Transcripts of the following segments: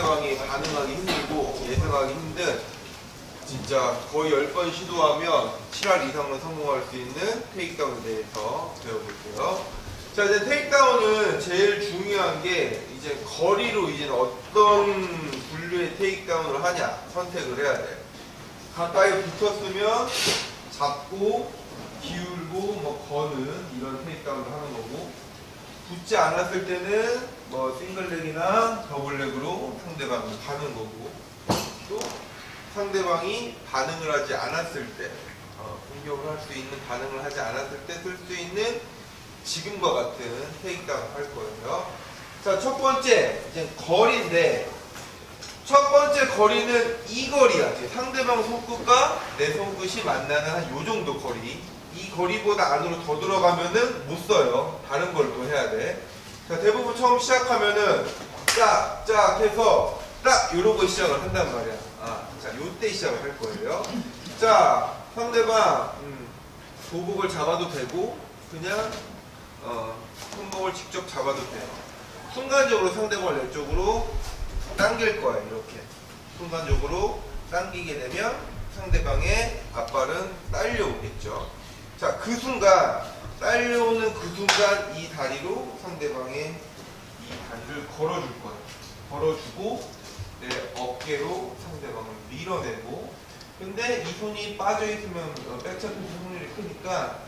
상대방이 반응하기 힘들고 예상하기 힘든 진짜 거의 10번 시도하면 7할 이상으로 성공할 수 있는 테이크다운에 대해서 배워볼게요. 자, 이제 테이크다운은 제일 중요한 게 이제 거리로 이제 어떤 분류의 테이크다운을 하냐 선택을 해야 돼. 가까이 붙었으면 잡고 기울고 뭐 거는 이런 테이크다운을 하는 거고 붙지 않았을 때는 뭐 싱글렉이나 더블렉으로 상대방을 가는 거고 또 상대방이 반응을 하지 않았을 때 어, 공격을 할 수 있는 반응을 하지 않았을 때 쓸 수 있는 지금과 같은 테이크다운 할 거예요. 자, 첫 번째 이제 거리인데 첫 번째 거리는 이 거리야. 상대방 손끝과 내 손끝이 만나는 한 요 정도 거리. 이 거리보다 안으로 더 들어가면은 못 써요. 다른 걸 또 해야 돼. 자, 대부분 처음 시작하면은 짝, 짝 해서 딱 이러고 시작을 한단 말이야. 아, 자, 요때 시작을 할 거예요. 자, 상대방, 음, 도복을 잡아도 되고, 그냥, 어, 손목을 직접 잡아도 돼요. 순간적으로 상대방을 내 쪽으로 당길 거예요, 이렇게. 순간적으로 당기게 되면 상대방의 앞발은 딸려오겠죠. 자, 그 순간, 딸려오는 그 순간 이 다리로 상대방의 이 다리를 걸어줄 거예요. 걸어주고, 내 어깨로 상대방을 밀어내고, 근데 이 손이 빠져있으면 어, 백차트 손이 크니까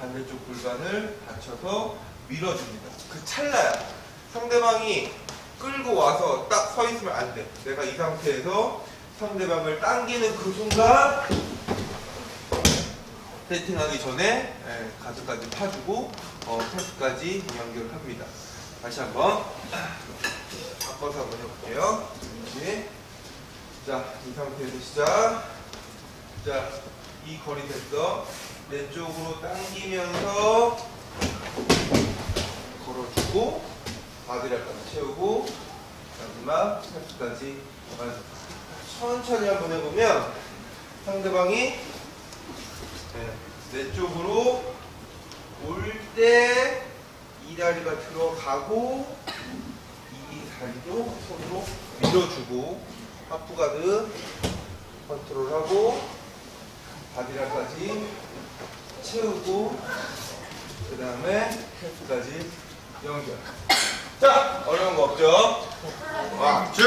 반대쪽 골반을 받쳐서 밀어줍니다. 그 찰나야. 상대방이 끌고 와서 딱 서 있으면 안 돼. 내가 이 상태에서 상대방을 당기는 그 순간 세팅하기 전에 예, 가드까지 파주고 어, 패스까지 연결합니다. 다시 한번 바꿔서 한번 해볼게요. 그렇지. 자, 이 상태에서 시작. 자, 이 거리 됐어. 내 쪽으로 당기면서 걸어주고 바디락까지 채우고 마지막 패스까지. 천천히 한번 해보면 상대방이 네, 내 쪽으로 올 때 이 다리가 들어가고 이 다리도 손으로 밀어주고 하프가드 컨트롤하고 바디락까지 채우고 그 다음에 패스까지 연결 자 어려운 거 없죠? 와, 쭉